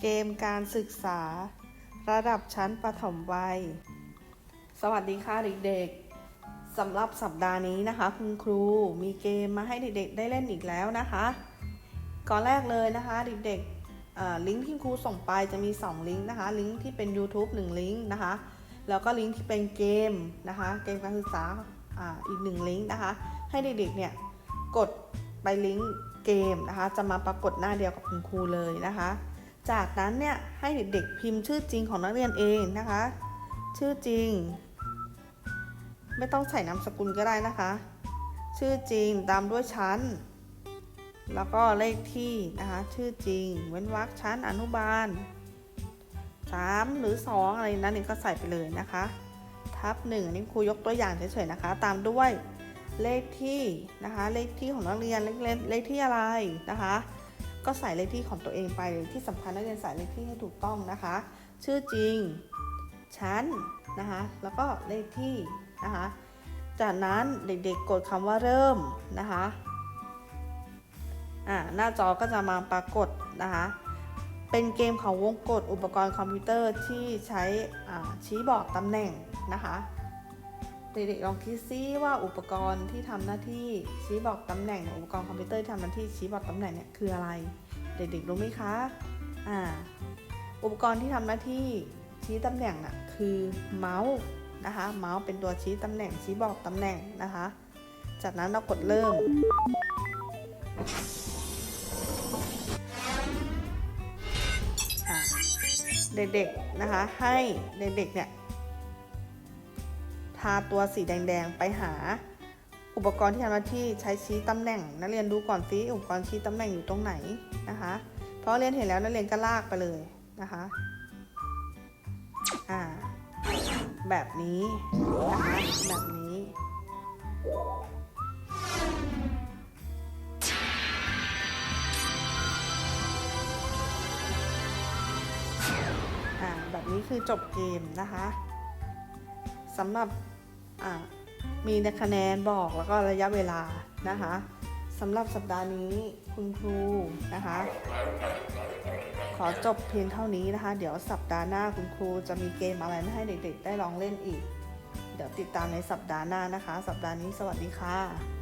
เกมการศึกษา ระดับชั้นประถมวัย สวัสดีค่ะเด็กๆสำหรับสัปดาห์นี้นะคะ คุณครูมีเกมมาให้เด็กๆได้เล่นอีกแล้วนะคะ ก่อนแรกเลยนะคะเด็กๆลิงก์ที่ครูส่งไปจะมี 2 ลิงก์นะคะ ลิงก์ที่เป็น YouTube 1 ลิงก์นะคะ แล้วก็ลิงก์ที่เป็นเกมนะคะ เกมการศึกษาอ่าอีก 1 ลิงก์นะคะ ให้เด็กๆเนี่ยกดไปลิงก์เกมนะคะ จะมาปรากฏหน้าเดียวกับคุณครูเลยนะคะ จากนั้นเนี่ยให้เด็กๆพิมพ์ชื่อจริงของนักเรียนเองนะคะ ชื่อจริง ไม่ต้องใส่นามสกุลก็ได้นะคะ ชื่อจริงตามด้วยชั้น แล้วก็เลขที่นะคะ ชื่อจริง เว้นวรรคชั้นอนุบาล 3 หรือ 2 อะไรนั้นนี่ก็ใส่ไปเลยนะคะ ทับ1อันนี้ครูยกตัวอย่างเฉยๆนะคะ ตามด้วยเลขที่นะคะ เลขที่ของนักเรียนเลขเลขเลขที่อะไรนะคะ ก็ใส่เลขที่ของตัวเองไปที่สำคัญนักเรียนใส่เลขที่ให้ถูกต้องนะคะ ชื่อจริงชั้นนะคะแล้วก็เลขที่นะคะจากนั้นเด็กๆกดคำว่าเริ่มนะคะอ่าหน้าจอก็จะมาปรากฏนะคะเป็นเกมของวงกดอุปกรณ์คอมพิวเตอร์ที่ใช้ชี้บอกตำแหน่งนะคะ เด็กๆลองคิดซิว่าอุปกรณ์ที่ทำหน้าที่ชี้บอกตำแหน่งของอุปกรณ์คอมพิวเตอร์ทำหน้าที่ชี้บอกตำแหน่งเนี่ยคืออะไร เด็กๆรู้ไหมคะอ่าอุปกรณ์ที่ทำหน้าที่ชี้ตำแหน่งน่ะคือเมาส์นะคะเมาส์เป็นตัวชี้ตำแหน่งชี้บอกตำแหน่งนะคะ จากนั้นเรากดเริ่ม เด็กๆนะคะให้เด็กๆเนี่ย ทาตัวสีแดงๆ ไปหา อุปกรณ์ที่ทำหน้าที่ใช้ชี้ตำแหน่ง นักเรียนดูก่อนซิอุปกรณ์ชี้ตำแหน่งอยู่ตรงไหนนะคะ เพราะเรียนเห็นแล้วนักเรียนก็ลากไปเลยนะคะอ่าแบบนี้นะคะแบบนี้ อ่าแบบนี้คือจบเกมนะคะ สำหรับมีคะแนนบอกแล้วก็ระยะเวลานะคะสำหรับสัปดาห์นี้คุณครูนะคะ ขอจบเพียงเท่านี้นะคะ เดี๋ยวสัปดาห์หน้าคุณครูจะมีเกมอะไรมาให้เด็กๆ ได้ลองเล่นอีก เดี๋ยวติดตามในสัปดาห์หน้านะคะ สัปดาห์นี้สวัสดีค่ะ